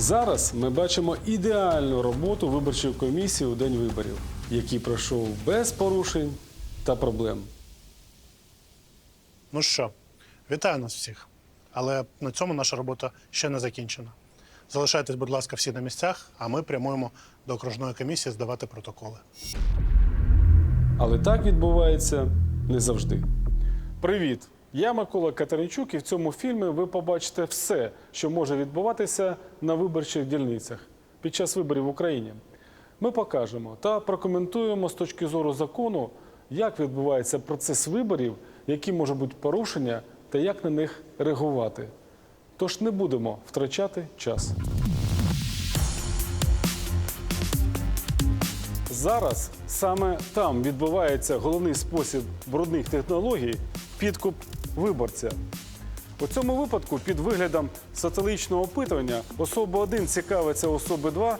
Зараз ми бачимо ідеальну роботу виборчої комісії у день виборів, який пройшов без порушень та проблем. Ну що, вітаю нас всіх. Але на цьому наша робота ще не закінчена. Залишайтесь, будь ласка, всі на місцях, а ми прямуємо до окружної комісії здавати протоколи. Але так відбувається не завжди. Привіт! Я Микола Катеринчук, і в цьому фільмі ви побачите все, що може відбуватися на виборчих дільницях під час виборів в Україні. Ми покажемо та прокоментуємо з точки зору закону, як відбувається процес виборів, які можуть бути порушення та як на них реагувати. Тож не будемо втрачати час. Зараз саме там відбувається головний спосіб брудних технологій підкуп виборця. У цьому випадку під виглядом сателічного опитування особа 1 цікавиться особи 2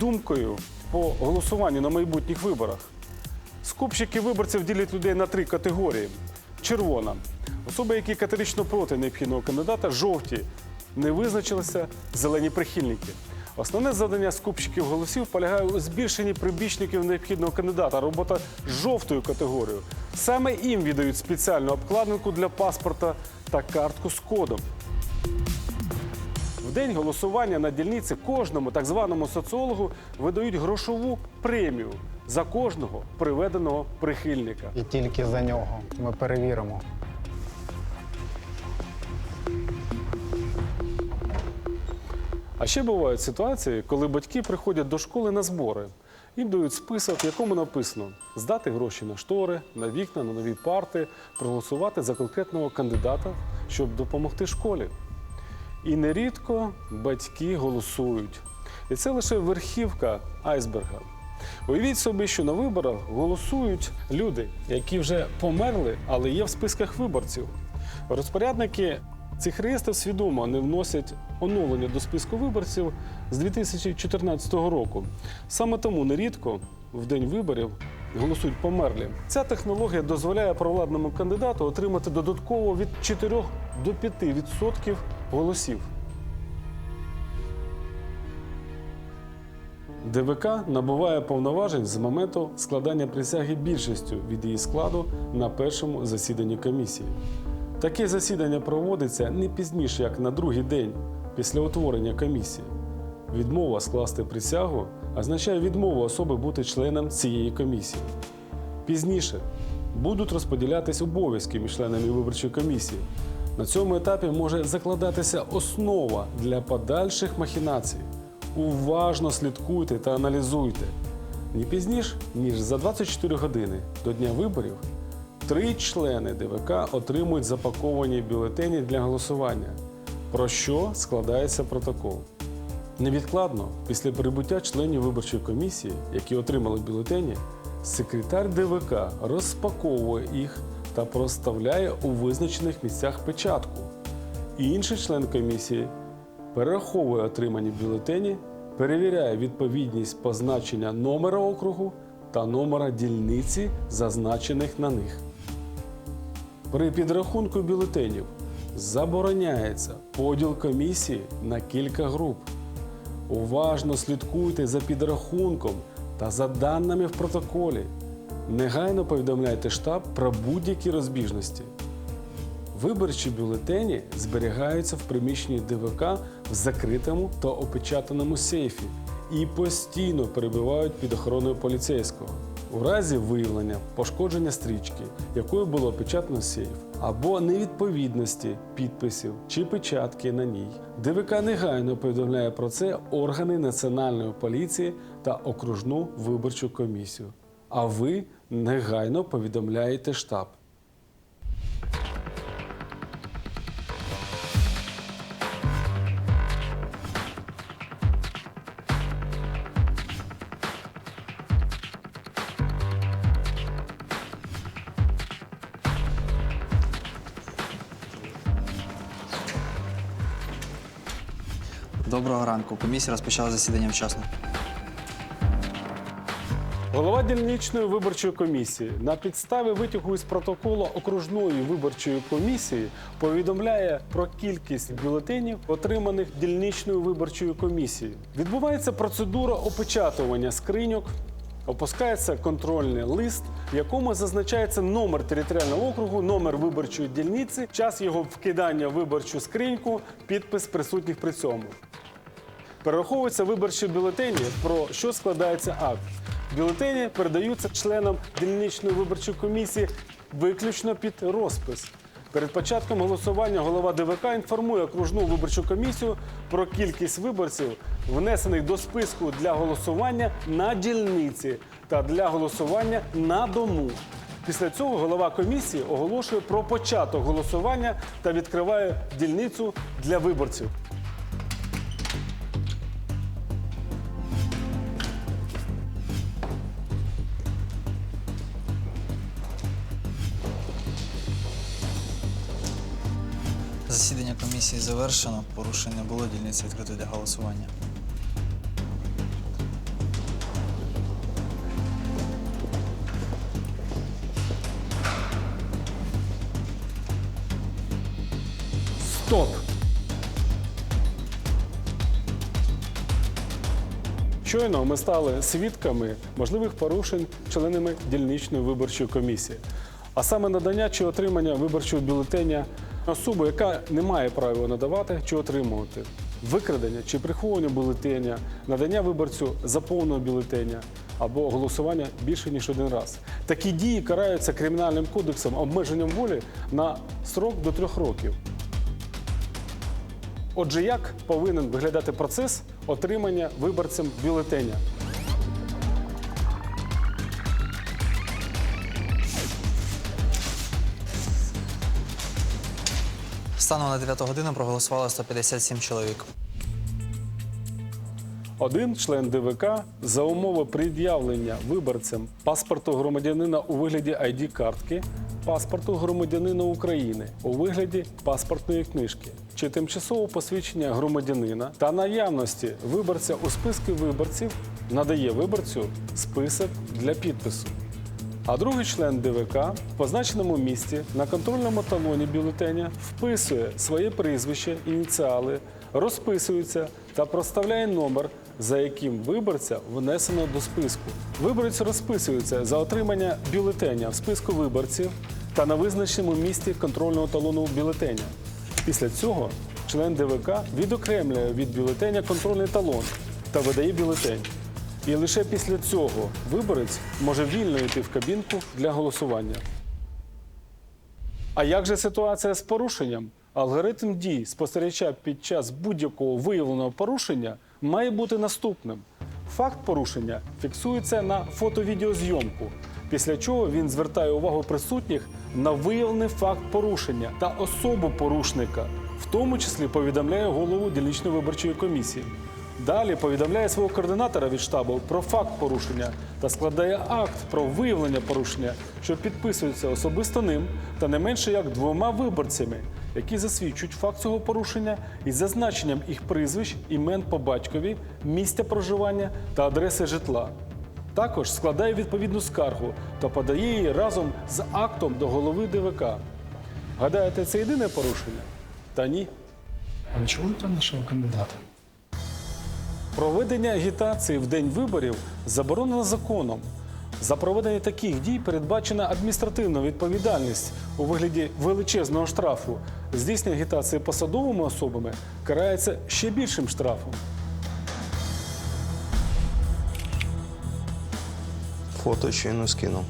думкою по голосуванню на майбутніх виборах. Скупщики виборців ділять людей на три категорії: червона особи, які категорично проти необхідного кандидата, жовті не визначилися, зелені прихильники. Основне завдання скупщиків голосів полягає у збільшенні прибічників необхідного кандидата, робота жовтою категорією. Саме їм віддають спеціальну обкладинку для паспорта та картку з кодом. В день голосування на дільниці кожному так званому соціологу видають грошову премію за кожного приведеного прихильника. І тільки за нього ми перевіримо. А ще бувають ситуації, коли батьки приходять до школи на збори. Їм дають список, в якому написано здати гроші на штори, на вікна, на нові парти, проголосувати за конкретного кандидата, щоб допомогти школі. І нерідко батьки голосують. І це лише верхівка айсберга. Уявіть собі, що на виборах голосують люди, які вже померли, але є в списках виборців. Розпорядники цих реєстрів свідомо не вносять оновлення до списку виборців з 2014 року. Саме тому нерідко в день виборів голосують померлі. Ця технологія дозволяє провладному кандидату отримати додатково від 4 до 5% голосів. ДВК набуває повноважень з моменту складання присяги більшістю від її складу на першому засіданні комісії. Таке засідання проводиться не пізніше, як на другий день після утворення комісії. Відмова скласти присягу означає відмову особи бути членом цієї комісії. Пізніше будуть розподілятись обов'язки між членами виборчої комісії. На цьому етапі може закладатися основа для подальших махінацій. Уважно слідкуйте та аналізуйте. Не пізніше, ніж за 24 години до дня виборів, три члени ДВК отримують запаковані бюлетені для голосування, про що складається протокол. Невідкладно, після прибуття членів виборчої комісії, які отримали бюлетені, секретар ДВК розпаковує їх та проставляє у визначених місцях печатку. Інший член комісії перераховує отримані бюлетені, перевіряє відповідність позначення номера округу та номера дільниці, зазначених на них. При підрахунку бюлетенів забороняється поділ комісії на кілька груп. Уважно слідкуйте за підрахунком та за даними в протоколі. Негайно повідомляйте штаб про будь-які розбіжності. Виборчі бюлетені зберігаються в приміщенні ДВК в закритому та опечатаному сейфі і постійно перебувають під охороною поліцейського. У разі виявлення пошкодження стрічки, якою було опечатано сейф, або невідповідності підписів чи печатки на ній, ДВК негайно повідомляє про це органи Національної поліції та окружну виборчу комісію. А ви негайно повідомляєте штаб. Ранку. Комісія розпочала засідання вчасно. Голова дільничної виборчої комісії на підставі витягу із протоколу окружної виборчої комісії повідомляє про кількість бюлетенів, отриманих дільничною виборчою комісією. Відбувається процедура опечатування скриньок. Опускається контрольний лист, в якому зазначається номер територіального округу, номер виборчої дільниці, час його вкидання в виборчу скриньку, підпис присутніх при цьому. Перераховуються виборчі бюлетені, про що складається акт. Бюлетені передаються членам дільничної виборчої комісії виключно під розпис. Перед початком голосування голова ДВК інформує окружну виборчу комісію про кількість виборців, внесених до списку для голосування на дільниці та для голосування на дому. Після цього голова комісії оголошує про початок голосування та відкриває дільницю для виборців. Завершено. Порушень не було. Дільниця відкрита для голосування. Стоп! Щойно ми стали свідками можливих порушень членами дільничної виборчої комісії, а саме надання чи отримання виборчого бюлетеня особи, яка не має права надавати чи отримувати, викрадення чи приховування бюлетеня, надання виборцю заповненого бюлетеня або голосування більше ніж один раз. Такі дії караються кримінальним кодексом обмеженням волі на срок до трьох років. Отже, як повинен виглядати процес отримання виборцем бюлетеня? Станом на 9 годину проголосувало 157 чоловік. Один член ДВК за умови пред'явлення виборцям паспорту громадянина у вигляді id картки паспорту громадянина України у вигляді паспортної книжки чи тимчасового посвідчення громадянина та наявності виборця у списку виборців надає виборцю список для підпису. А другий член ДВК в позначеному місці на контрольному талоні бюлетеня вписує своє прізвище, ініціали, розписується та проставляє номер, за яким виборця внесено до списку. Виборець розписується за отримання бюлетеня в списку виборців та на визначеному місці контрольного талону бюлетеня. Після цього член ДВК відокремлює від бюлетеня контрольний талон та видає бюлетень. І лише після цього виборець може вільно йти в кабінку для голосування. А як же ситуація з порушенням? Алгоритм дій спостерігача під час будь-якого виявленого порушення має бути наступним. Факт порушення фіксується на фото-відеозйомку, після чого він звертає увагу присутніх на виявлений факт порушення та особу порушника, в тому числі повідомляє голову дільничної виборчої комісії. Далі повідомляє свого координатора від штабу про факт порушення та складає акт про виявлення порушення, що підписується особисто ним та не менше як двома виборцями, які засвідчують факт цього порушення із зазначенням їх прізвищ, імен по батькові, місця проживання та адреси житла. Також складає відповідну скаргу та подає її разом з актом до голови ДВК. Гадаєте, це єдине порушення? Та ні. А ви чули нашого кандидата? Проведення агітації в день виборів заборонено законом. За проведення таких дій передбачена адміністративна відповідальність у вигляді величезного штрафу. Здійснення агітації посадовими особами карається ще більшим штрафом. Фото щойно скинув.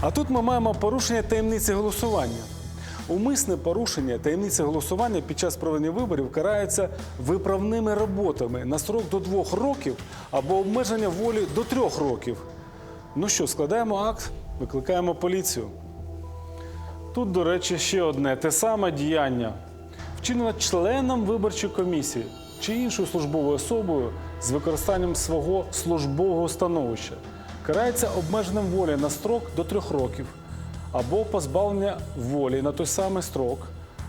А тут ми маємо порушення таємниці голосування. Умисне порушення таємниці голосування під час проведення виборів карається виправними роботами на срок до двох років або обмеження волі до трьох років. Ну що, складаємо акт, викликаємо поліцію. Тут, до речі, ще одне те саме діяння. Вчинено членом виборчої комісії чи іншою службовою особою з використанням свого службового становища. Карається обмеженням волі на строк до трьох років або позбавлення волі на той самий строк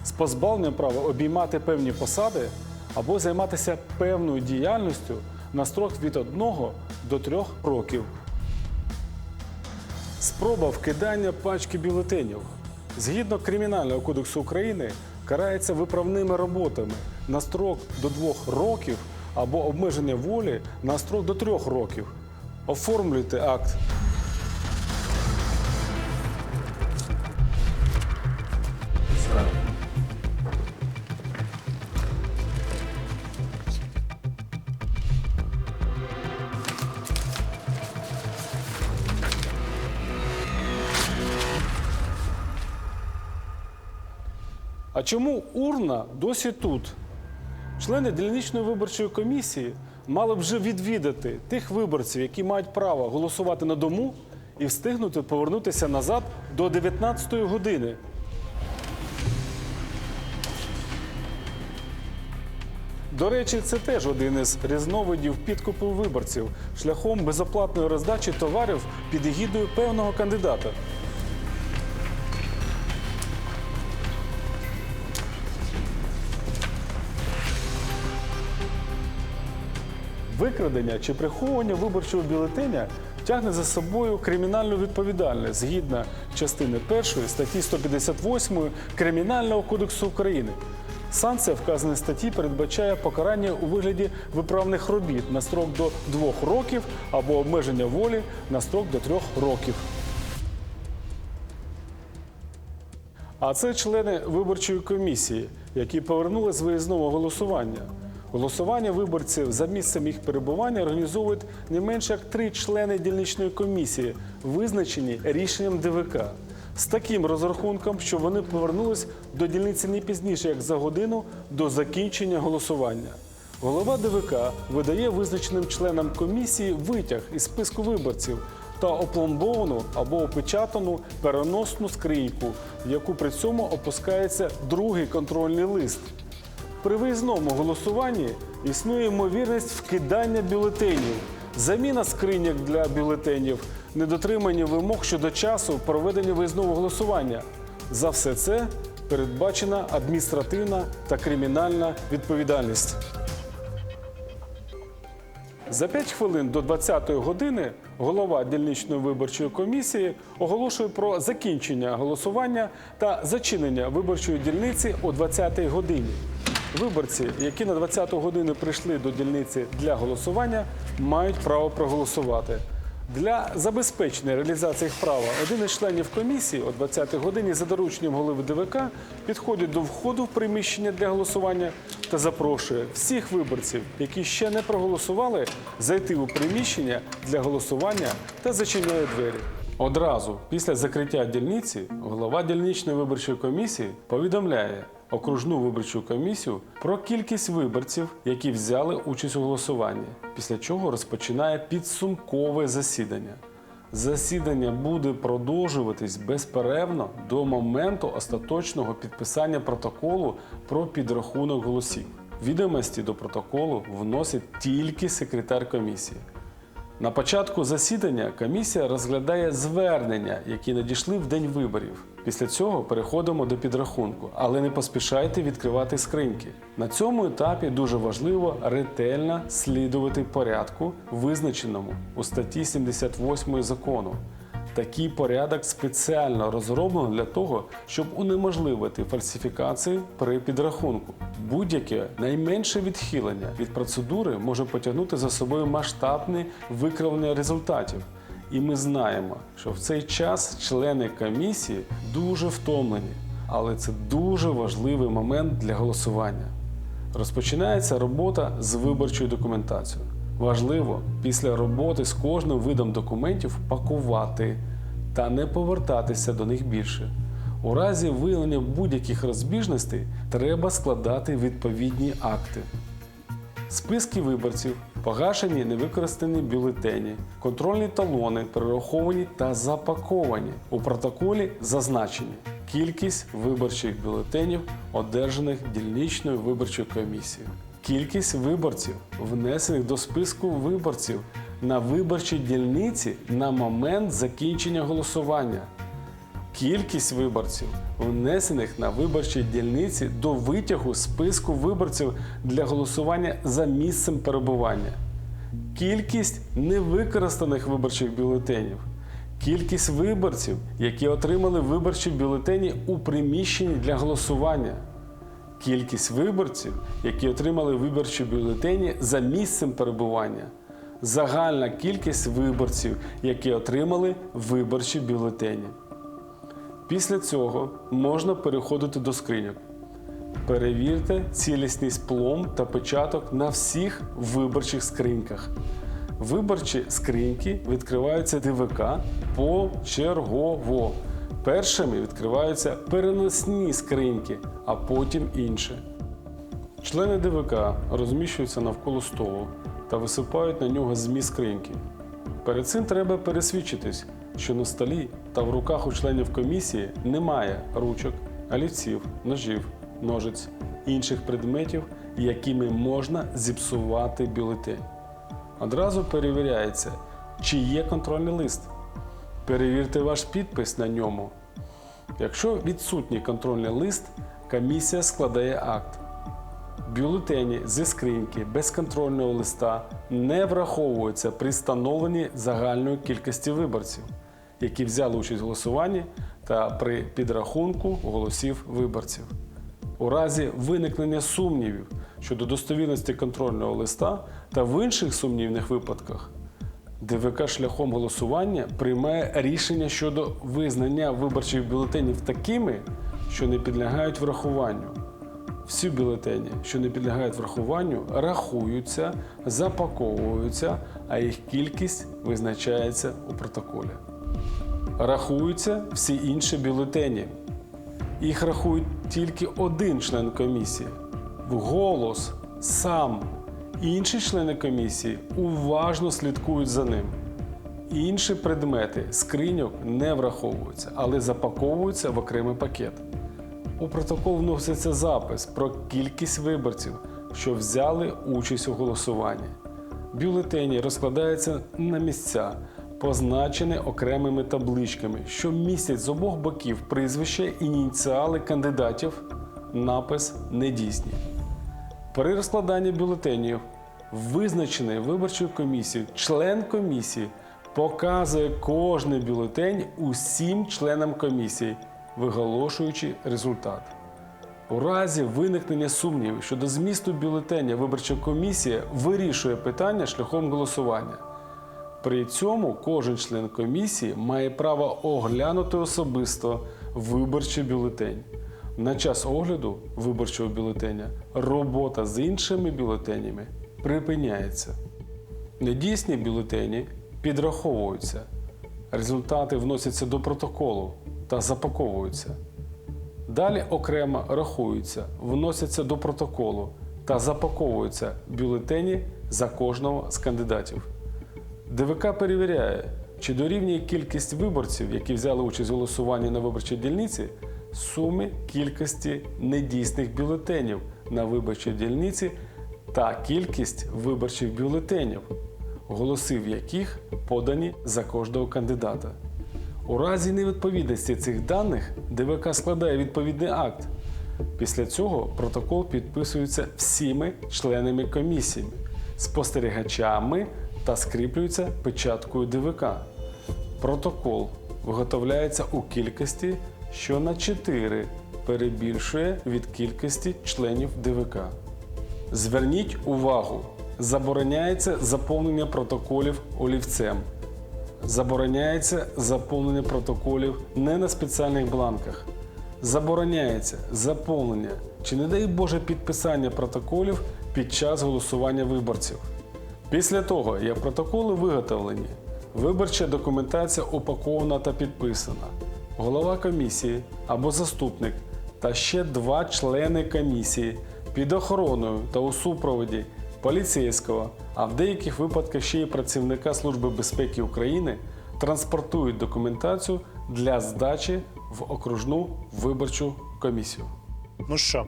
з позбавленням права обіймати певні посади або займатися певною діяльністю на строк від одного до трьох років. Спроба вкидання пачки бюлетенів. Згідно Кримінального кодексу України карається виправними роботами на строк до двох років або обмеження волі на строк до трьох років. Оформлюйте акт. А чому урна досі тут? Члени дільничної виборчої комісії мали б вже відвідати тих виборців, які мають право голосувати на дому, і встигнути повернутися назад до 19-ї години. До речі, це теж один із різновидів підкупу виборців шляхом безоплатної роздачі товарів під егідою певного кандидата. Викрадення чи приховування виборчого бюлетеня тягне за собою кримінальну відповідальність згідно частини 1 статті 158 Кримінального кодексу України. Санкція вказаної статті передбачає покарання у вигляді виправних робіт на строк до двох років або обмеження волі на строк до трьох років. А це члени виборчої комісії, які повернули з виїзного голосування. Голосування виборців за місцем їх перебування організовують не менше як три члени дільничної комісії, визначені рішенням ДВК. З таким розрахунком, що вони повернулись до дільниці не пізніше, як за годину до закінчення голосування. Голова ДВК видає визначеним членам комісії витяг із списку виборців та опломбовану або опечатану переносну скриньку, в яку при цьому опускається другий контрольний лист. При виїзному голосуванні існує ймовірність вкидання бюлетенів, заміна скриньок для бюлетенів, недотримання вимог щодо часу проведення виїзного голосування. За все це передбачена адміністративна та кримінальна відповідальність. За 5 хвилин до 20-ї години голова дільничної виборчої комісії оголошує про закінчення голосування та зачинення виборчої дільниці о 20-й годині. Виборці, які на 20-ту годину прийшли до дільниці для голосування, мають право проголосувати. Для забезпечення реалізації їх права один із членів комісії о 20-й годині за дорученням голови ДВК підходить до входу в приміщення для голосування та запрошує всіх виборців, які ще не проголосували, зайти у приміщення для голосування та зачиняє двері. Одразу після закриття дільниці голова дільничної виборчої комісії повідомляє окружну виборчу комісію про кількість виборців, які взяли участь у голосуванні, після чого розпочинає підсумкове засідання. Засідання буде продовжуватись безперервно до моменту остаточного підписання протоколу про підрахунок голосів. Відомості до протоколу вносить тільки секретар комісії. На початку засідання комісія розглядає звернення, які надійшли в день виборів. Після цього переходимо до підрахунку, але не поспішайте відкривати скриньки. На цьому етапі дуже важливо ретельно слідувати порядку, визначеному у статті 78 закону. Такий порядок спеціально розроблено для того, щоб унеможливити фальсифікації при підрахунку. Будь-яке найменше відхилення від процедури може потягнути за собою масштабне викривлення результатів. І ми знаємо, що в цей час члени комісії дуже втомлені, але це дуже важливий момент для голосування. Розпочинається робота з виборчою документацією. Важливо після роботи з кожним видом документів пакувати та не повертатися до них більше. У разі виявлення будь-яких розбіжностей треба складати відповідні акти. Списки виборців, погашені невикористані бюлетені, контрольні талони перераховані та запаковані. У протоколі зазначені кількість виборчих бюлетенів, одержаних дільничною виборчою комісією, кількість виборців, внесених до списку виборців на виборчій дільниці на момент закінчення голосування. Кількість виборців, внесених на виборчій дільниці до витягу списку виборців для голосування за місцем перебування, кількість невикористаних виборчих бюлетенів, кількість виборців, які отримали виборчі бюлетені у приміщенні для голосування, кількість виборців, які отримали виборчі бюлетені за місцем перебування, загальна кількість виборців, які отримали виборчі бюлетені. Після цього можна переходити до скриньок. Перевірте цілісність пломб та печаток на всіх виборчих скриньках. Виборчі скриньки відкриваються ДВК почергово. Першими відкриваються переносні скриньки, а потім інші. Члени ДВК розміщуються навколо столу та висипають на нього змі скриньки. Перед цим треба пересвідчитись, що на столі та в руках у членів комісії немає ручок, олівців, ножів, ножиць, інших предметів, якими можна зіпсувати бюлетень. Одразу перевіряється, чи є контрольний лист. Перевірте ваш підпис на ньому. Якщо відсутній контрольний лист, комісія складає акт. Бюлетені зі скриньки без контрольного листа не враховуються при встановленні загальної кількості виборців, які взяли участь в голосуванні та при підрахунку голосів виборців. У разі виникнення сумнівів щодо достовірності контрольного листа та в інших сумнівних випадках, ДВК шляхом голосування приймає рішення щодо визнання виборчих бюлетенів такими, що не підлягають врахуванню. Всі бюлетені, що не підлягають врахуванню, рахуються, запаковуються, а їх кількість визначається у протоколі. Рахуються всі інші бюлетені. Їх рахують тільки один член комісії вголос, сам. Інші члени комісії уважно слідкують за ним. Інші предмети скриньок не враховуються, але запаковуються в окремий пакет. У протокол вноситься запис про кількість виборців, що взяли участь у голосуванні. Бюлетені розкладаються на місця, позначені окремими табличками, що містять з обох боків прізвище ініціали кандидатів, напис недійсні. При розкладанні бюлетенів, визначений виборчою комісією, член комісії показує кожний бюлетень усім членам комісії, виголошуючи результат. У разі виникнення сумнівів щодо змісту бюлетеня виборча комісія вирішує питання шляхом голосування. При цьому кожен член комісії має право оглянути особисто виборчий бюлетень. На час огляду виборчого бюлетеня робота з іншими бюлетенями припиняється. Недійсні бюлетені підраховуються. Результати вносяться до протоколу та запаковуються. Далі окремо рахуються, вносяться до протоколу та запаковуються бюлетені за кожного з кандидатів. ДВК перевіряє, чи дорівнює кількість виборців, які взяли участь у голосуванні на виборчій дільниці, суми кількості недійсних бюлетенів на виборчій дільниці та кількість виборчих бюлетенів, голоси в яких подані за кожного кандидата. У разі невідповідності цих даних ДВК складає відповідний акт. Після цього протокол підписується всіми членами комісії, спостерігачами та скріплюється печаткою ДВК. Протокол виготовляється у кількості, що на 4 перебільшує від кількості членів ДВК. Зверніть увагу, забороняється заповнення протоколів олівцем. Забороняється заповнення протоколів не на спеціальних бланках. Забороняється заповнення чи, не дай Боже, підписання протоколів під час голосування виборців. Після того, як протоколи виготовлені, виборча документація упакована та підписана, голова комісії або заступник та ще два члени комісії під охороною та у супроводі поліцейського, а в деяких випадках ще й працівника Служби безпеки України транспортують документацію для здачі в окружну виборчу комісію. Ну що,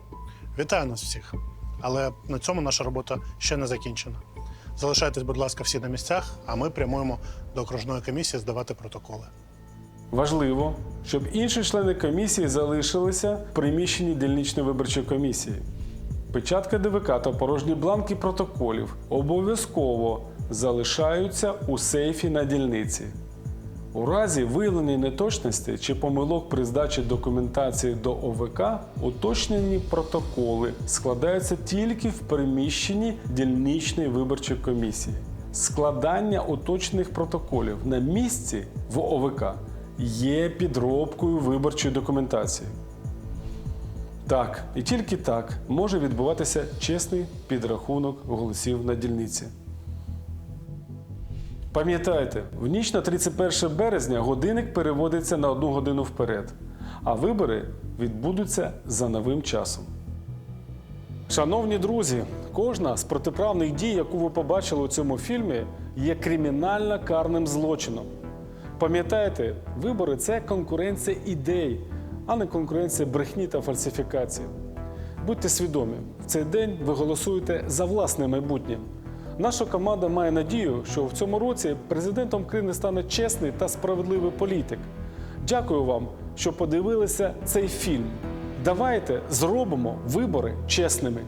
вітаю нас всіх. Але на цьому наша робота ще не закінчена. Залишайтесь, будь ласка, всі на місцях, а ми прямуємо до окружної комісії здавати протоколи. Важливо, щоб інші члени комісії залишилися в приміщенні дільничної виборчої комісії. Печатка ДВК та порожні бланки протоколів обов'язково залишаються у сейфі на дільниці. У разі виявлення неточностей чи помилок при здачі документації до ОВК уточнені протоколи складаються тільки в приміщенні дільничної виборчої комісії. Складання уточнених протоколів на місці в ОВК є підробкою виборчої документації. Так, і тільки так може відбуватися чесний підрахунок голосів на дільниці. Пам'ятайте, в ніч на 31 березня годинник переводиться на одну годину вперед, а вибори відбудуться за новим часом. Шановні друзі, кожна з протиправних дій, яку ви побачили у цьому фільмі, є кримінально карним злочином. Пам'ятайте, вибори це конкуренція ідей, а не конкуренція брехні та фальсифікації. Будьте свідомі, в цей день ви голосуєте за власне майбутнє. Наша команда має надію, що в цьому році президентом країни стане чесний та справедливий політик. Дякую вам, що подивилися цей фільм. Давайте зробимо вибори чесними.